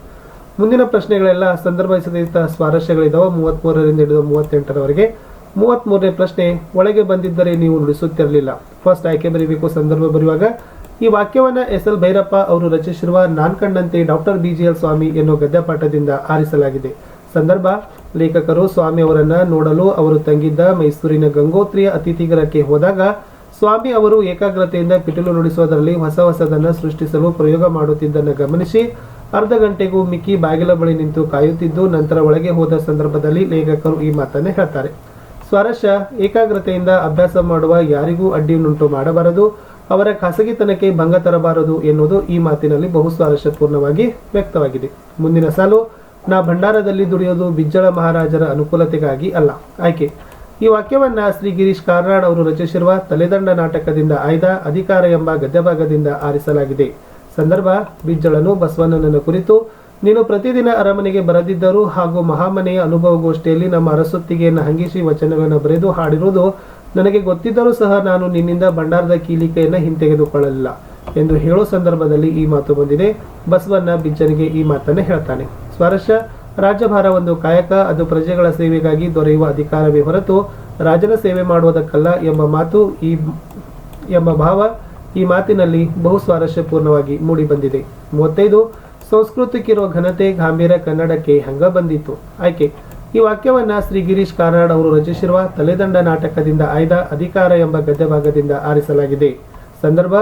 ಮುಂದಿನ ಪ್ರಶ್ನೆಗಳೆಲ್ಲ ಸಂದರ್ಭಸಹಿತ ಸ್ವಾರಸ್ಯಗಳಿದಾವೆ. ಮೂವತ್ಮೂರರಿಂದ ಹಿಡಿದು ಮೂವತ್ತೆಂಟರವರೆಗೆ. ಮೂವತ್ಮೂರನೇ ಪ್ರಶ್ನೆ, ಒಳಗೆ ಬಂದಿದ್ದರೆ ನೀವು ನುಡಿಸುತ್ತಿರಲಿಲ್ಲ. ಫಸ್ಟ್ ಆಯ್ಕೆ ಬರೀಬೇಕು ಸಂದರ್ಭ ಬರೆಯುವಾಗ ಈ ವಾಕ್ಯವನ್ನ ಎಸ್ ಎಲ್ ಭೈರಪ್ಪ ಅವರು ರಚಿಸಿರುವ ನಾನ್ ಕಂಡಂತೆ doctor B G L Swami ಎನ್ನುವ ಗದ್ಯಪಾಠದಿಂದ ಆರಿಸಲಾಗಿದೆ. ಸಂದರ್ಭ, ಲೇಖಕರು ಸ್ವಾಮಿ ಅವರನ್ನು ನೋಡಲು ಅವರು ತಂಗಿದ್ದ ಮೈಸೂರಿನ ಗಂಗೋತ್ರಿಯ ಅತಿಥಿಗರಕ್ಕೆ ಹೋದಾಗ, ಸ್ವಾಮಿ ಅವರು ಏಕಾಗ್ರತೆಯಿಂದ ಪಿಟೀಲು ನುಡಿಸುವುದರಲ್ಲಿ ಹೊಸ ಹೊಸದನ್ನು ಸೃಷ್ಟಿಸಲು ಪ್ರಯೋಗ ಮಾಡುತ್ತಿದ್ದನ್ನು ಗಮನಿಸಿ, ಅರ್ಧ ಗಂಟೆಗೂ ಮಿಕ್ಕಿ ಬಾಗಿಲ ಬಳಿ ನಿಂತು ಕಾಯುತ್ತಿದ್ದು, ನಂತರ ಒಳಗೆ ಹೋದ ಸಂದರ್ಭದಲ್ಲಿ ಲೇಖಕರು ಈ ಮಾತನ್ನು ಹೇಳ್ತಾರೆ. ಸ್ವಾರಸ್ಯ, ಏಕಾಗ್ರತೆಯಿಂದ ಅಭ್ಯಾಸ ಮಾಡುವ ಯಾರಿಗೂ ಅಡ್ಡಿಯನ್ನುಂಟು ಮಾಡಬಾರದು, ಅವರ ಖಾಸಗಿತನಕ್ಕೆ ಭಂಗ ತರಬಾರದು ಎನ್ನುವುದು ಈ ಮಾತಿನಲ್ಲಿ ಬಹು ಸ್ವಾರಸ್ಯಪೂರ್ಣವಾಗಿ ವ್ಯಕ್ತವಾಗಿದೆ. ಮುಂದಿನ ಸಾಲು, ನಾ ಭಂಡಾರದಲ್ಲಿ ದುಡಿಯೋದು ಬಿಜ್ಜಳ ಮಹಾರಾಜರ ಅನುಕೂಲತೆಗಾಗಿ ಅಲ್ಲ. ಆಯ್ಕೆ, ಈ ವಾಕ್ಯವನ್ನ ಶ್ರೀ ಗಿರೀಶ್ ಕಾರ್ನಾಡ್ ಅವರು ರಚಿಸಿರುವ ತಲೆದಂಡ ನಾಟಕದಿಂದ ಆಯ್ದ ಅಧಿಕಾರ ಎಂಬ ಗದ್ಯಭಾಗದಿಂದ ಆರಿಸಲಾಗಿದೆ. ಸಂದರ್ಭ, ಬಿಜ್ಜಳನು ಬಸವಣ್ಣನನ್ನು ಕುರಿತು ನೀನು ಪ್ರತಿದಿನ ಅರಮನೆಗೆ ಬರದಿದ್ದರೂ ಹಾಗೂ ಮಹಾಮನೆಯ ಅನುಭವಗೋಷ್ಠಿಯಲ್ಲಿ ನಮ್ಮ ಅರಸೊತ್ತಿಗೆಯನ್ನು ಹಂಗಿಸಿ ವಚನಗಳನ್ನು ಬರೆದು ಹಾಡಿರುವುದು ನನಗೆ ಗೊತ್ತಿದ್ದರೂ ಸಹ ನಾನು ನಿನ್ನಿಂದ ಭಂಡಾರದ ಕೀಲಿಕೆಯನ್ನು ಹಿಂತೆಗೆದುಕೊಳ್ಳಲಿಲ್ಲ ಎಂದು ಹೇಳೋ ಸಂದರ್ಭದಲ್ಲಿ ಈ ಮಾತು ಬಂದಿದೆ. ಬಸವಣ್ಣ ಬಿಜ್ಜನಿಗೆ ಈ ಮಾತನ್ನು ಹೇಳ್ತಾನೆ. ಸ್ವಾರಸ್ಯ ರಾಜ್ಯಭಾರ ಒಂದು ಕಾಯಕ, ಅದು ಪ್ರಜೆಗಳ ಸೇವೆಗಾಗಿ ದೊರೆಯುವ ಅಧಿಕಾರವೇ ಹೊರತು ರಾಜನ ಸೇವೆ ಮಾಡುವುದಕ್ಕಲ್ಲ ಎಂಬ ಮಾತು ಈ ಎಂಬ ಭಾವ ಈ ಮಾತಿನಲ್ಲಿ ಬಹು ಸ್ವಾರಸ್ಯಪೂರ್ಣವಾಗಿ ಮೂಡಿಬಂದಿದೆ. ಮೂವತ್ತೈದು ಸಂಸ್ಕೃತಿಗಿರೋ ಘನತೆ ಗಾಂಭೀರ್ಯ ಕನ್ನಡಕ್ಕೆ ಹಂಗ ಬಂದಿತ್ತು. ಆಯ್ಕೆ, ಈ ವಾಕ್ಯವನ್ನ ಶ್ರೀ ಗಿರೀಶ್ ಕಾರ್ನಾಡ್ ಅವರು ರಚಿಸಿರುವ ತಲೆದಂಡ ನಾಟಕದಿಂದ ಆಯ್ದ ಅಧಿಕಾರ ಎಂಬ ಗದ್ಯಭಾಗದಿಂದ ಆರಿಸಲಾಗಿದೆ. ಸಂದರ್ಭ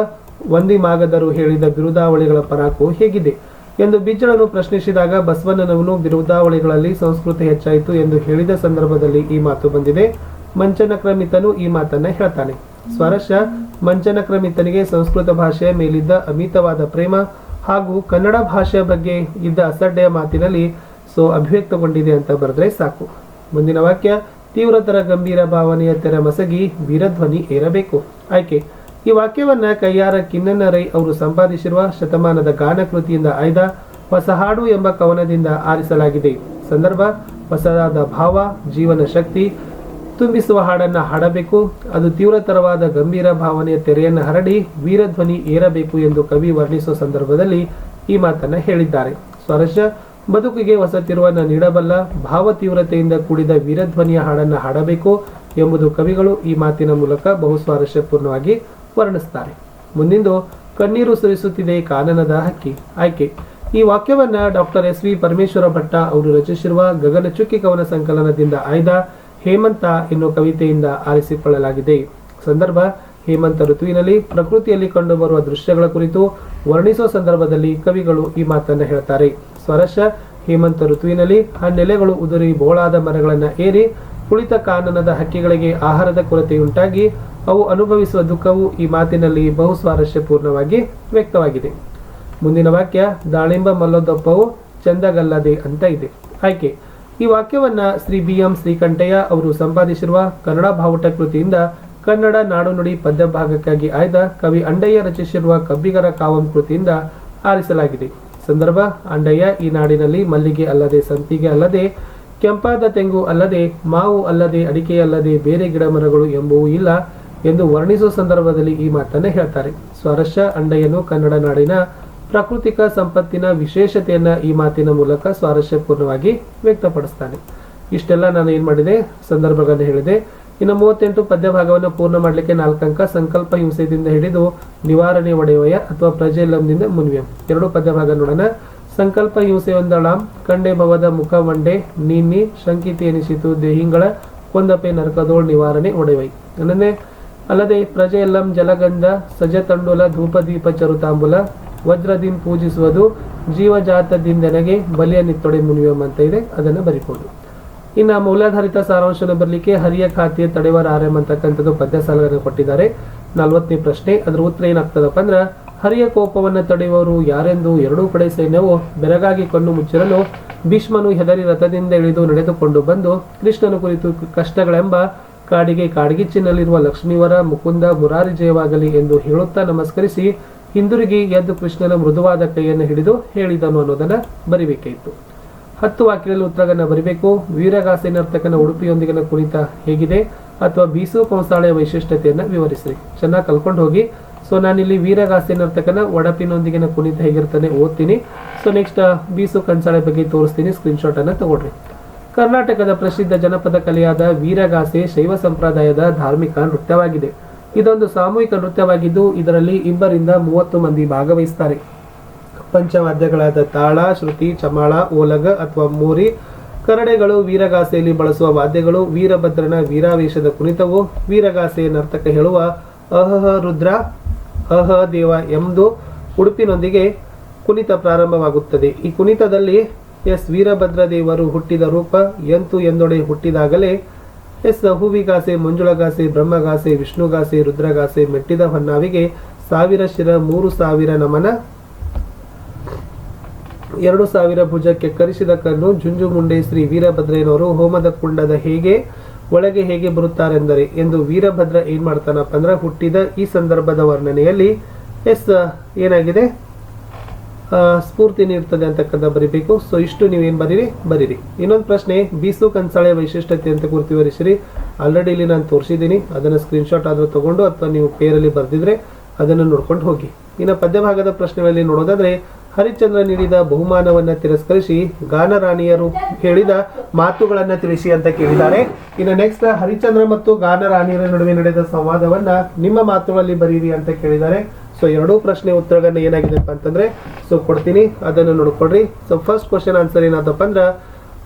ಒಂದಿ ಮಾಗದರು ಹೇಳಿದ ಬಿರುದಾವಳಿಗಳ ಪರಾಕು ಹೇಗಿದೆ ಎಂದು ಬಿಜ್ಜಳನ್ನು ಪ್ರಶ್ನಿಸಿದಾಗ ಬಸವಣ್ಣನವನು ಬಿರುದಾವಳಿಗಳಲ್ಲಿ ಸಂಸ್ಕೃತಿ ಹೆಚ್ಚಾಯಿತು ಎಂದು ಹೇಳಿದ ಸಂದರ್ಭದಲ್ಲಿ ಈ ಮಾತು ಬಂದಿದೆ. ಮಂಚನಕ್ರಮಿತನು ಈ ಮಾತನ್ನ ಹೇಳ್ತಾನೆ. ಸ್ವರಸ್ಯ, ಮಂಚನಕ್ರಮಿತನಿಗೆ ಸಂಸ್ಕೃತ ಭಾಷೆಯ ಮೇಲಿದ್ದ ಅಮಿತವಾದ ಪ್ರೇಮ ಹಾಗೂ ಕನ್ನಡ ಭಾಷೆಯ ಬಗ್ಗೆ ಇದ್ದ ಅಸಡ್ಡೆಯ ಮಾತಿನಲ್ಲಿ ಸೊ ಅಭಿವ್ಯಕ್ತಗೊಂಡಿದೆ ಅಂತ ಬರೆದ್ರೆ ಸಾಕು. ಮುಂದಿನ ವಾಕ್ಯ, ತೀವ್ರತರ ಗಂಭೀರ ಭಾವನೆಯ ತೆರ ಮಸಗಿ ವೀರಧ್ವನಿ ಏರಬೇಕು. ಆಯ್ಕೆ, ಈ ವಾಕ್ಯವನ್ನ ಕೈಯಾರ ಕಿನ್ನಣ್ಣ ರೈ ಅವರು ಸಂಪಾದಿಸಿರುವ ಶತಮಾನದ ಗಾನ ಕೃತಿಯಿಂದ ಆಯ್ದ ಹೊಸ ಹಾಡು ಎಂಬ ಕವನದಿಂದ ಆರಿಸಲಾಗಿದೆ. ಸಂದರ್ಭ, ಹೊಸದಾದ ಭಾವ, ಜೀವನ ಶಕ್ತಿ ತುಂಬಿಸುವ ಹಾಡನ್ನು ಹಾಡಬೇಕು. ಅದು ತೀವ್ರತರವಾದ ಗಂಭೀರ ಭಾವನೆಯ ತೆರೆಯನ್ನು ಹರಡಿ ವೀರಧ್ವನಿ ಏರಬೇಕು ಎಂದು ಕವಿ ವರ್ಣಿಸುವ ಸಂದರ್ಭದಲ್ಲಿ ಈ ಮಾತನ್ನ ಹೇಳಿದ್ದಾರೆ. ಸ್ವರಶ ಬದುಕಿಗೆ ಹೊಸ ತಿರುವನ್ನ ನೀಡಬಲ್ಲ ಭಾವ ತೀವ್ರತೆಯಿಂದ ಕೂಡಿದ ವೀರಧ್ವನಿಯ ಹಾಡನ್ನ ಹಾಡಬೇಕು ಎಂಬುದು ಕವಿಗಳು ಈ ಮಾತಿನ ಮೂಲಕ ಬಹು ಸ್ವಾರಸ್ಯಪೂರ್ಣವಾಗಿ ವರ್ಣಿಸ್ತಾರೆ. ಮುಂದಿಂದು, ಕಣ್ಣೀರು ಸುರಿಸುತ್ತಿದೆ ಕಾನನದ ಹಕ್ಕಿ ಆಯ್ಕೆ, ಈ ವಾಕ್ಯವನ್ನ doctor S V Parameshwara Bhatta ಅವರು ರಚಿಸಿರುವ ಗಗನಚುಕ್ಕಿ ಕವನ ಸಂಕಲನದಿಂದ ಆಯ್ದ ಹೇಮಂತ ಎನ್ನುವ ಕವಿತೆಯಿಂದ ಆರಿಸಿಕೊಳ್ಳಲಾಗಿದೆ. ಸಂದರ್ಭ, ಹೇಮಂತ ಋತುವಿನಲ್ಲಿ ಪ್ರಕೃತಿಯಲ್ಲಿ ಕಂಡುಬರುವ ದೃಶ್ಯಗಳ ಕುರಿತು ವರ್ಣಿಸುವ ಸಂದರ್ಭದಲ್ಲಿ ಕವಿಗಳು ಈ ಮಾತನ್ನು ಹೇಳ್ತಾರೆ. ಸ್ವರಶ, ಹೇಮಂತ ಋತುವಿನಲ್ಲಿ ಹಣ್ಣೆಲೆಗಳು ಉದುರಿ ಬೋಳಾದ ಮರಗಳನ್ನು ಏರಿ ಕುಳಿತ ಕಾನನದ ಹಕ್ಕಿಗಳಿಗೆ ಆಹಾರದ ಕೊರತೆಯುಂಟಾಗಿ ಅವು ಅನುಭವಿಸುವ ದುಃಖವು ಈ ಮಾತಿನಲ್ಲಿ ಬಹು ಸ್ವಾರಸ್ಯಪೂರ್ಣವಾಗಿ ವ್ಯಕ್ತವಾಗಿದೆ. ಮುಂದಿನ ವಾಕ್ಯ, ದಾಳಿಂಬ ಮಲ್ಲದೊಪ್ಪವು ಚಂದಗಲ್ಲದೆ ಅಂತ ಇದೆ. ಆಯ್ಕೆ ಈ ವಾಕ್ಯವನ್ನ ಶ್ರೀ ಬಿ ಎಂ ಶ್ರೀಕಂಠಯ್ಯ ಅವರು ಸಂಪಾದಿಸಿರುವ ಕನ್ನಡ ಬಾವುಟ ಕೃತಿಯಿಂದ ಕನ್ನಡ ನಾಡುನುಡಿ ಪದ್ಯ ಭಾಗಕ್ಕಾಗಿ ಆಯ್ದ ಕವಿ ಅಂಡಯ್ಯ ರಚಿಸಿರುವ ಕಬ್ಬಿಗರ ಕಾವಂ ಕೃತಿಯಿಂದ ಆರಿಸಲಾಗಿದೆ. ಸಂದರ್ಭ, ಅಂಡಯ್ಯ ಈ ನಾಡಿನಲ್ಲಿ ಮಲ್ಲಿಗೆ ಅಲ್ಲದೆ ಸಂತಿಗೆ ಅಲ್ಲದೆ, ಕೆಂಪಾದ ತೆಂಗು ಅಲ್ಲದೆ, ಮಾವು ಅಲ್ಲದೆ, ಅಡಿಕೆ ಅಲ್ಲದೆ ಬೇರೆ ಗಿಡ ಮರಗಳು ಎಂಬುವು ಇಲ್ಲ ಎಂದು ವರ್ಣಿಸುವ ಸಂದರ್ಭದಲ್ಲಿ ಈ ಮಾತನ್ನ ಹೇಳ್ತಾರೆ. ಸ್ವರಶ ಅಂಡಯ್ಯನು ಕನ್ನಡ ನಾಡಿನ ಪ್ರಾಕೃತಿಕ ಸಂಪತ್ತಿನ ವಿಶೇಷತೆಯನ್ನ ಈ ಮಾತಿನ ಮೂಲಕ ಸ್ವಾರಸ್ಯಪೂರ್ಣವಾಗಿ ವ್ಯಕ್ತಪಡಿಸ್ತಾನೆ. ಇಷ್ಟೆಲ್ಲ ನಾನು ಏನ್ ಮಾಡಿದೆ? ಸಂದರ್ಭಗಳನ್ನು ಹೇಳಿದೆ. ಇನ್ನು ಮೂವತ್ತೆಂಟು ಪದ್ಯ ಭಾಗವನ್ನು ಪೂರ್ಣ ಮಾಡಲಿಕ್ಕೆ ನಾಲ್ಕು ಸಂಕಲ್ಪ ಹಿಂಸೆಯಿಂದ ಹಿಡಿದು ನಿವಾರಣೆ ಒಡೆಯುವಯ ಅಥವಾ ಪ್ರಜೆಲಂದಿಂದ ಮುನ್ವ್ಯಂ. ಎರಡು ಪದ್ಯ ಭಾಗ ನೋಡೋಣ. ಸಂಕಲ್ಪ ಹಿಂಸೆಯೊಂದಳಾಂ ಕಂಡೆ ಭವದ ಮುಖ ಮಂಡೆ ನೀನಿ ಶಂಕಿತಿ ಎನಿಸಿತು, ದೇಹಿಂಗಳ, ಕೊಂದಪೆ ನರಕದೋಳ್ ನಿವಾರಣೆ ಒಡೆವೈ ಅಲ್ಲದೆ ಅಲ್ಲದೆ ಪ್ರಜೆಯಲ್ಲಂ ಜಲಗಂಧ ಸಜ ತಂಡುಲ ಧೂಪ ದೀಪ ಚರುತಾಂಬುಲ ವಜ್ರದಿಂದ ಪೂಜಿಸುವುದು ಜೀವಜಾತದಿಂದೆನಗೆ ಬಲಿಯನ್ನಿತ್ತೊಡೆ ಮುನಿಯಂ ಅಂತ ಇದೆ, ಅದನ್ನ ಬರಿಬೋದು. ಇನ್ನು ಮೌಲ್ಯಾಧಾರಿತ ಸಾರಾಂಶನ ಬರಲಿಕ್ಕೆ ಹರಿಯ ಖಾತೆಯ ತಡೆವರ ಆರ್ಎಂ ಅಂತಕ್ಕಂಥದ್ದು ಪದ್ಯ ಸಾಲಗಳನ್ನು ಕೊಟ್ಟಿದ್ದಾರೆ. ನಲವತ್ತನೇ ಪ್ರಶ್ನೆ, ಅದರ ಉತ್ತರ ಏನಾಗ್ತದಪ್ಪ ಅಂದ್ರೆ, ಹರಿಯ ಕೋಪವನ್ನು ತಡೆಯುವವರು ಯಾರೆಂದು ಎರಡೂ ಕಡೆ ಸೈನ್ಯವು ಬೆರಗಾಗಿ ಕಣ್ಣು ಮುಚ್ಚಿರಲು ಭೀಷ್ಮನು ಹೆದರಿ ರಥದಿಂದ ಇಳಿದು ನಡೆದುಕೊಂಡು ಬಂದು ಕೃಷ್ಣನ ಕುರಿತು ಕಷ್ಟಗಳೆಂಬ ಕಾಡಿಗೆ ಕಾಡ್ಗಿಚ್ಚಿನಲ್ಲಿರುವ ಲಕ್ಷ್ಮೀವರ ಮುಕುಂದ ಮುರಾರಿ ಜಯವಾಗಲಿ ಎಂದು ಹೇಳುತ್ತಾ ನಮಸ್ಕರಿಸಿ ಹಿಂದಿರುಗಿ ಎದ್ದು ಕೃಷ್ಣನ ಮೃದುವಾದ ಕೈಯನ್ನು ಹಿಡಿದು ಹೇಳಿದನು ಅನ್ನೋದನ್ನ ಬರಿಬೇಕಾಯಿತು ಹತ್ತು ವಾಕ್ಯಗಳಲ್ಲಿ ಉತ್ತರಗಳನ್ನು ಬರಿಬೇಕು. ವೀರಗಾಸೆ ನರ್ತಕನ ಉಡುಪಿಯೊಂದಿಗಿನ ಕುಣಿತ ಹೇಗಿದೆ? ಅಥವಾ ಬೀಸು ಕಂಸಾಳೆಯ ವೈಶಿಷ್ಟ್ಯತೆಯನ್ನು ವಿವರಿಸಿ ಚೆನ್ನಾಗಿ ಕಲ್ಕೊಂಡು ಹೋಗಿ. ಸೊ ನಾನಿಲ್ಲಿ ವೀರಗಾಸೆ ನರ್ತಕನ ಒಡಪಿನೊಂದಿಗಿನ ಕುಣಿತ ಹೇಗಿರ್ತಾನೆ ಓದ್ತೀನಿ. ಸೊ ನೆಕ್ಸ್ಟ್ ಬೀಸು ಕಂಸಾಳೆ ಬಗ್ಗೆ ತೋರಿಸ್ತೀನಿ. ಸ್ಕ್ರೀನ್ಶಾಟ್ ಅನ್ನ ತಗೊಳ್ರಿ. ಕರ್ನಾಟಕದ ಪ್ರಸಿದ್ಧ ಜನಪದ ಕಲೆಯಾದ ವೀರಗಾಸೆ ಶೈವ ಸಂಪ್ರದಾಯದ ಧಾರ್ಮಿಕ ನೃತ್ಯವಾಗಿದೆ. ಇದೊಂದು ಸಾಮೂಹಿಕ ನೃತ್ಯವಾಗಿದ್ದು, ಇದರಲ್ಲಿ ಇಬ್ಬರಿಂದ ಮೂವತ್ತು ಮಂದಿ ಭಾಗವಹಿಸುತ್ತಾರೆ ಪಂಚವಾದ್ಯಗಳಾದ ತಾಳ, ಶ್ರುತಿ, ಚಮಾಳ, ಓಲಗ ಅಥವಾ ಮೋರಿ ಕರಡೆಗಳು ವೀರಗಾಸೆಯಲ್ಲಿ ಬಳಸುವ ವಾದ್ಯಗಳು, ವೀರಭದ್ರನ ವೀರಾವೇಶದ ಕುಣಿತವು ವೀರಗಾಸೆ ನರ್ತಕ ಹೇಳುವ ಅಹಹ ರುದ್ರ ಅಹ ದೇವ ಎಂದು ಉಡುಪಿನೊಂದಿಗೆ ಕುಣಿತ ಪ್ರಾರಂಭವಾಗುತ್ತದೆ. ಈ ಕುಣಿತದಲ್ಲಿ ಎಸ್ ವೀರಭದ್ರ ದೇವರು ಹುಟ್ಟಿದ ರೂಪ, ಎಂತು ಎಂದೊಡೆ ಹುಟ್ಟಿದಾಗಲೇ ಎಸ್ ಹೂವಿಗಾಸೆ ಮಂಜುಳಗಾಸೆ, ಬ್ರಹ್ಮಗಾಸೆ, ವಿಷ್ಣುಗಾಸೆ, ರುದ್ರಗಾಸೆ ಮೆಟ್ಟಿದ ಹೊನ್ನಾವಿಗೆ ಸಾವಿರ ಶಿರ, ಮೂರು ಸಾವಿರ ನಮನ. ಎರಡು ಸಾವಿರ ಭುಜಕ್ಕೆ ಕರಿಸಿದ ಕಣ್ಣು ಜುಂಜುಮುಂಡೆ ಶ್ರೀ ವೀರಭದ್ರೇನವರು ಹೋಮದ ಕುಂಡದ ಹೇಗೆ, ಒಳಗೆ ಹೇಗೆ ಬರುತ್ತಾರೆಂದರೆ ಎಂದು ವೀರಭದ್ರ ಏನ್ ಮಾಡ್ತಾನಪ್ಪ ಅಂದ್ರೆ ಹುಟ್ಟಿದ ಈ ಸಂದರ್ಭದ ವರ್ಣನೆಯಲ್ಲಿ ಎಸ್ ಏನಾಗಿದೆ? ಸ್ಫೂರ್ತಿ ನೀಡ್ತದೆ ಅಂತಕ್ಕಂಥ ಬರಿಬೇಕು. ಸೊ ಇಷ್ಟು ನೀವೇನು ಬರೀರಿ? ಬರೀರಿ. ಇನ್ನೊಂದು ಪ್ರಶ್ನೆ ಬೀಸು ಕಂಸಾಳೆ ವೈಶಿಷ್ಟ್ಯತೆ ಅಂತ ಕುರಿತು ವಿವರಿಸಿರಿ ಆಲ್ರೆಡಿ ಇಲ್ಲಿ ನಾನು ತೋರಿಸಿದ್ದೀನಿ. ಅದನ್ನು ಸ್ಕ್ರೀನ್ಶಾಟ್ ಆದರೂ ತಗೊಂಡು ಅಥವಾ ನೀವು ಪೇರಲ್ಲಿ ಬರೆದಿದ್ರೆ ಅದನ್ನು ನೋಡ್ಕೊಂಡು ಹೋಗಿ. ಇನ್ನು ಪದ್ಯಭಾಗದ ಪ್ರಶ್ನೆಗಳಲ್ಲಿ ನೋಡೋದಾದರೆ, ಹರಿಶ್ಚಂದ್ರ ನೀಡಿದ ಬಹುಮಾನವನ್ನು ತಿರಸ್ಕರಿಸಿ ಗಾನರಾಣಿಯರು ಹೇಳಿದ ಮಾತುಗಳನ್ನು ತಿಳಿಸಿ ಅಂತ ಕೇಳಿದ್ದಾರೆ. ಇನ್ನು ನೆಕ್ಸ್ಟ್ ಹರಿಚಂದ್ರ ಮತ್ತು ಗಾನರಾಣಿಯರ ನಡುವೆ ನಡೆದ ಸಂವಾದವನ್ನು ನಿಮ್ಮ ಮಾತುಗಳಲ್ಲಿ ಬರೀರಿ ಅಂತ ಕೇಳಿದ್ದಾರೆ. ಸೊ ಎರಡೂ ಪ್ರಶ್ನೆ ಉತ್ತರಗಳನ್ನ ಏನಾಗಿದೆ ಅಂತಂದ್ರೆ ಸೊ ಕೊಡ್ತೀನಿ, ಅದನ್ನು ನೋಡ್ಕೊಡ್ರಿ ಸೊ ಫಸ್ಟ್ ಕ್ವಶನ್ ಆನ್ಸರ್ ಏನಾದಪ್ಪ ಅಂದ್ರೆ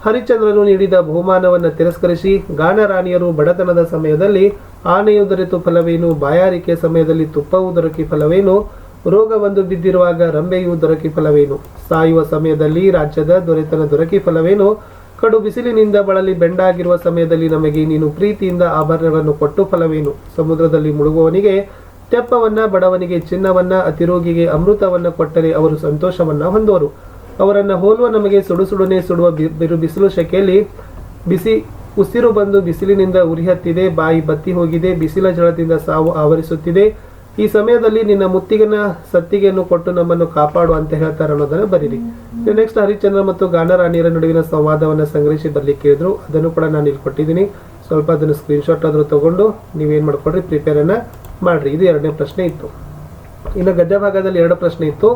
ಹರಿಚಂದ್ರನು ನೀಡಿದ ಬಹುಮಾನವನ್ನು ತಿರಸ್ಕರಿಸಿ ಗಾನರಾಣಿಯರು ಬಡತನದ ಸಮಯದಲ್ಲಿ ಆನೆಯು ದೊರೆತು ಫಲವೇನು ಬಾಯಾರಿಕೆ ಸಮಯದಲ್ಲಿ ತುಪ್ಪವು ದೊರಕಿ ಫಲವೇನು, ರೋಗವೊಂದು ಬಿದ್ದಿರುವಾಗ ರಂಬೆಯು ದೊರಕಿ ಫಲವೇನು, ಸಾಯುವ ಸಮಯದಲ್ಲಿ ರಾಜ್ಯದ ದೊರೆತನ ದೊರಕಿ ಫಲವೇನು, ಕಡು ಬಿಸಿಲಿನಿಂದ ಬಳಲಿ ಬೆಂಡಾಗಿರುವ ಸಮಯದಲ್ಲಿ ನಮಗೆ ನೀನು ಪ್ರೀತಿಯಿಂದ ಆಭರಣಗಳನ್ನು ಕೊಟ್ಟು ಫಲವೇನು, ಸಮುದ್ರದಲ್ಲಿ ಮುಳುಗುವವನಿಗೆ ತೆಪ್ಪವನ್ನ, ಬಡವನಿಗೆ ಚಿನ್ನವನ್ನ, ಅತಿರೋಗಿಗೆ ಅಮೃತವನ್ನ ಕೊಟ್ಟರೆ ಅವರು ಸಂತೋಷವನ್ನ ಹೊಂದುವರು ಅವರನ್ನ ಹೋಲುವ ನಮಗೆ ಸುಡು ಸುಡುನೆ ಸುಡುವ ಬಿರು ಬಿಸಿಲು ಶಕೆಯಲ್ಲಿ ಬಿಸಿ, ಉಸಿರು ಬಂದು ಬಿಸಿಲಿನಿಂದ ಉರಿಹತ್ತಿದೆ, ಬಾಯಿ ಬತ್ತಿ ಹೋಗಿದೆ, ಬಿಸಿಲ ಜಳದಿಂದ ಸಾವು ಆವರಿಸುತ್ತಿದೆ. ಈ ಸಮಯದಲ್ಲಿ ನಿನ್ನ ಮುತ್ತಿಗೆನ, ಸತ್ತಿಗೆಯನ್ನು ಕೊಟ್ಟು ನಮ್ಮನ್ನು ಕಾಪಾಡು ಅಂತ ಹೇಳ್ತಾರೆ ಅನ್ನೋದನ್ನ ಬರೀರಿ. ನೆಕ್ಸ್ಟ್ ಹರಿಶ್ಚಂದ್ರ ಮತ್ತು ಗಾನರಾಣಿಯರ ನಡುವಿನ ಸಂವಾದವನ್ನ ಸಂಗ್ರಹಿಸಿ ಬರ್ಲಿಕ್ಕೆ ಕೇಳಿದ್ರು ಅದನ್ನು ಕೂಡ ನಾನು ಇಲ್ಲಿ ಕೊಟ್ಟಿದ್ದೀನಿ. ಸ್ವಲ್ಪ ಅದನ್ನು ಸ್ಕ್ರೀನ್ಶಾಟ್ ಆದ್ರೂ ತಗೊಂಡು ನೀವೇನು ಮಾಡ್ಕೊಡ್ರಿ ಪ್ರಿಪೇರ್ ಮಾಡಿರಿ ಮಾಡ್ರಿ. ಇದು ಎರಡನೇ ಪ್ರಶ್ನೆ ಇತ್ತು. ಇನ್ನು ಗದ್ಯ ಭಾಗದಲ್ಲಿ ಎರಡು ಪ್ರಶ್ನೆ ಇತ್ತು.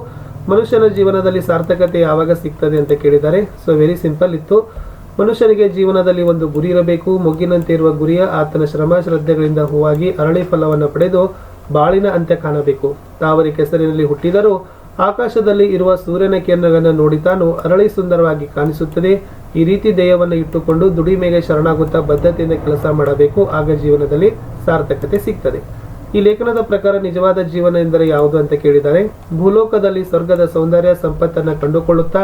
ಮನುಷ್ಯನ ಜೀವನದಲ್ಲಿ ಸಾರ್ಥಕತೆ ಯಾವಾಗ ಸಿಗ್ತದೆ ಅಂತ ಕೇಳಿದ್ದಾರೆ. ಸೊ ವೆರಿ ಸಿಂಪಲ್ ಇತ್ತು. ಮನುಷ್ಯನಿಗೆ ಜೀವನದಲ್ಲಿ ಒಂದು ಗುರಿ ಇರಬೇಕು. ಮೊಗ್ಗಿನಂತೆ ಇರುವ ಗುರಿಯ ಆತನ ಶ್ರಮ ಶ್ರದ್ಧೆಗಳಿಂದ ಹೂವಾಗಿ ಅರಳಿ ಫಲವನ್ನು ಪಡೆದು ಬಾಳಿನ ಅಂತ್ಯ ಕಾಣಬೇಕು. ತಾವರಿ ಕೆಸರಿನಲ್ಲಿ ಹುಟ್ಟಿದರೂ ಆಕಾಶದಲ್ಲಿ ಇರುವ ಸೂರ್ಯನ ಕಿರಣಗಳನ್ನು ನೋಡಿ ತಾನು ಅರಳಿ ಸುಂದರವಾಗಿ ಕಾಣಿಸುತ್ತದೆ. ಈ ರೀತಿ ದೇಹವನ್ನು ಇಟ್ಟುಕೊಂಡು ದುಡಿಮೆಗೆ ಶರಣಾಗುತ್ತಾ ಬದ್ಧತೆಯಿಂದ ಕೆಲಸ ಮಾಡಬೇಕು. ಆಗ ಜೀವನದಲ್ಲಿ ಸಾರ್ಥಕತೆ ಸಿಗ್ತದೆ. ಈ ಲೇಖನದ ಪ್ರಕಾರ ನಿಜವಾದ ಜೀವನ ಎಂದರೆ ಯಾವುದು ಅಂತ ಕೇಳಿದರೆ, ಭೂಲೋಕದಲ್ಲಿ ಸ್ವರ್ಗದ ಸೌಂದರ್ಯ ಸಂಪತ್ತನ್ನು ಕಂಡುಕೊಳ್ಳುತ್ತಾ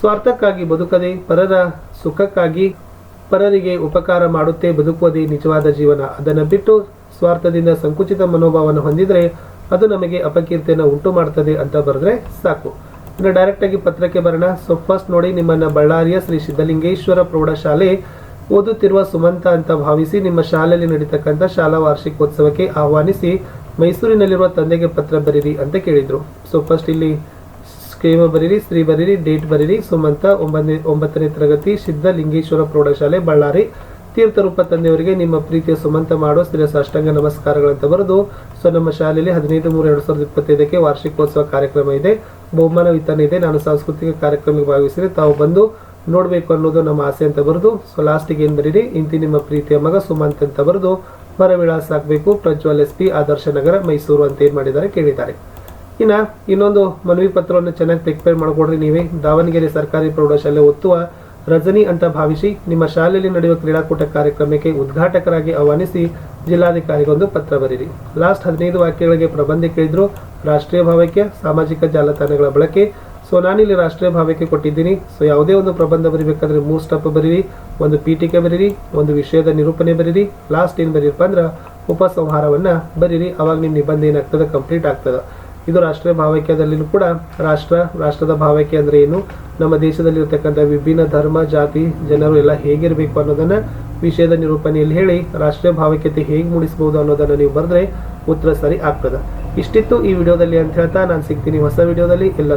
ಸ್ವಾರ್ಥಕ್ಕಾಗಿ ಬದುಕದೆ, ಪರರ ಸುಖಕ್ಕಾಗಿ ಪರರಿಗೆ ಉಪಕಾರ ಮಾಡುತ್ತೆ ಬದುಕುವುದೇ ನಿಜವಾದ ಜೀವನ. ಅದನ್ನು ಬಿಟ್ಟು ಸ್ವಾರ್ಥದಿಂದ ಸಂಕುಚಿತ ಮನೋಭಾವವನ್ನು ಹೊಂದಿದ್ರೆ ಅದು ನಮಗೆ ಅಪಕೀರ್ತಿಯನ್ನು ಉಂಟು ಮಾಡ್ತದೆ ಅಂತ ಬರೆದ್ರೆ ಸಾಕು. ಇನ್ನು ಡೈರೆಕ್ಟ್ ಆಗಿ ಪತ್ರಕ್ಕೆ ಬರೋಣ. ಸೊ ಫಸ್ಟ್ ನೋಡಿ ನಿಮ್ಮನ್ನ ಬಳ್ಳಾರಿಯ ಶ್ರೀ ಸಿದ್ಧಲಿಂಗೇಶ್ವರ ಪ್ರೌಢಶಾಲೆ ಓದುತ್ತಿರುವ ಸುಮಂತ ಅಂತ ಭಾವಿಸಿ ನಿಮ್ಮ ಶಾಲೆಯಲ್ಲಿ ನಡೀತಕ್ಕಂಥ ಶಾಲಾ ವಾರ್ಷಿಕೋತ್ಸವಕ್ಕೆ ಆಹ್ವಾನಿಸಿ ಮೈಸೂರಿನಲ್ಲಿರುವ ತಂದೆಗೆ ಪತ್ರ ಬರೀರಿ ಅಂತ ಕೇಳಿದ್ರು. ಸೊ ಫಸ್ಟ್ ಇಲ್ಲಿ ಸ್ಕೇಮ ಬರೀರಿ, ಸ್ತ್ರೀ ಬರೀರಿ ಡೇಟ್ ಬರೀರಿ. ಸುಮಂತ ಒಂಬತ್ತನೇ ಒಂಬತ್ತನೇ ತರಗತಿ ಸಿದ್ಧಲಿಂಗೇಶ್ವರ ಪ್ರೌಢಶಾಲೆ, ಬಳ್ಳಾರಿ. ತೀರ್ಥರೂಪ ತಂದೆಯವರಿಗೆ ನಿಮ್ಮ ಪ್ರೀತಿಯ ಸುಮಂತ ಮಾಡೋ ಸ್ಥಿರ ಸಾಷ್ಟಾಂಗ ನಮಸ್ಕಾರಗಳಂತ ಬರೆದು, ಸೊ ನಮ್ಮ ಶಾಲೆಯಲ್ಲಿ ಹದಿನೈದು ಮೂರು ಎರಡು ಸಾವಿರದ ಇಪ್ಪತ್ತೈದಕ್ಕೆ ವಾರ್ಷಿಕೋತ್ಸವ ಕಾರ್ಯಕ್ರಮ ಇದೆ. ಬಹುಮಾನ ವಿತರಣೆ ಇದೆ. ನಾನು ಸಾಂಸ್ಕೃತಿಕ ಕಾರ್ಯಕ್ರಮಕ್ಕೆ ಭಾಗವಹಿಸಿದ್ರೆ ತಾವು ಬಂದು ನೋಡಬೇಕು ಅನ್ನೋದು ನಮ್ಮ ಆಸೆ ಅಂತ ಬರೆದು, ಸೊ ಲಾಸ್ಟಿಗೆ ಏನು ಬರೀರಿ? ಇಂತಿ ನಿಮ್ಮ ಪ್ರೀತಿಯ ಮಗ ಸುಮಂತ್ ಅಂತ ಬರೆದು, ಮರ ವಿಳಾಸ ಹಾಕಬೇಕು. ಪ್ರಜ್ವಲ್ ಎಸ್ ಪಿ, ಆದರ್ಶ ನಗರ, ಮೈಸೂರು ಅಂತ ಏನು ಮಾಡಿದ್ದಾರೆ ಕೇಳಿದ್ದಾರೆ. ಇನ್ನು ಇನ್ನೊಂದು ಮನವಿ ಪತ್ರವನ್ನು ಚೆನ್ನಾಗಿ ಪ್ರಿಪೇರ್ ಮಾಡಿಕೊಡ್ರಿ ನೀವೇ. ದಾವಣಗೆರೆ ಸರ್ಕಾರಿ ಪ್ರೌಢಶಾಲೆ ಒತ್ತುವ ರಜನಿ ಅಂತ ಭಾವಿಸಿ ನಿಮ್ಮ ಶಾಲೆಯಲ್ಲಿ ನಡೆಯುವ ಕ್ರೀಡಾಕೂಟ ಕಾರ್ಯಕ್ರಮಕ್ಕೆ ಉದ್ಘಾಟಕರಾಗಿ ಆಹ್ವಾನಿಸಿ ಜಿಲ್ಲಾಧಿಕಾರಿಗೊಂದು ಪತ್ರ ಬರೀರಿ ಲಾಸ್ಟ್ ಹದಿನೈದು ವಾಕ್ಯಗಳಿಗೆ ಪ್ರಬಂಧ ಕೇಳಿದ್ರು, ರಾಷ್ಟ್ರೀಯ ಭಾವೈಕ್ಯ, ಸಾಮಾಜಿಕ ಜಾಲತಾಣಗಳ ಬಳಕೆ. ಸೊ, ನಾನಿಲ್ಲಿ ರಾಷ್ಟ್ರೀಯ ಭಾವಕ್ಕೆ ಕೊಟ್ಟಿದ್ದೀನಿ. ಸೊ, ಯಾವುದೇ ಒಂದು ಪ್ರಬಂಧ ಬರಿಬೇಕಾದ್ರೆ ಮೂರು ಸ್ಟೆಪ್ ಬರೀರಿ, ಒಂದು ಪೀಠಿಕೆ ಬರೀರಿ, ಒಂದು ವಿಷಯದ ನಿರೂಪಣೆ ಬರೀರಿ. ಲಾಸ್ಟ್ ಏನು ಬರೀರಪ್ಪ ಅಂದ್ರೆ ಉಪಸಂಹಾರವನ್ನು ಬರೀರಿ. ಅವಾಗ ನಿಮ್ಮ ನಿಬಂಧ ಏನಾಗ್ತದೆ ಕಂಪ್ಲೀಟ್ ಆಗ್ತದೆ. ಇದು ರಾಷ್ಟ್ರೀಯ ಭಾವೈಕ್ಯದಲ್ಲಿಯೂ ಕೂಡ ರಾಷ್ಟ್ರ, ರಾಷ್ಟ್ರದ ಭಾವೈಕ್ಯ ಅಂದರೆ ಏನು? ನಮ್ಮ ದೇಶದಲ್ಲಿ ಇರತಕ್ಕಂಥ ವಿಭಿನ್ನ ಧರ್ಮ, ಜಾತಿ, ಜನರು ಎಲ್ಲ ಹೇಗಿರಬೇಕು ಅನ್ನೋದನ್ನ ವಿಷಯದ ನಿರೂಪಣೆಯಲ್ಲಿ ಹೇಳಿ ರಾಷ್ಟ್ರೀಯ ಭಾವೈಕ್ಯತೆ ಹೇಗೆ ಮೂಡಿಸಬಹುದು ಅನ್ನೋದನ್ನ ನೀವು ಬರೆದ್ರೆ ಉತ್ತರ ಸರಿ ಆಗ್ತದೆ. ಇಷ್ಟಿತ್ತು ಈ ವಿಡಿಯೋದಲ್ಲಿ ಅಂತ ಹೇಳ್ತಾ ನಾನು ಸಿಗ್ತೀನಿ ಹೊಸ ವಿಡಿಯೋದಲ್ಲಿ. ಎಲ್ಲ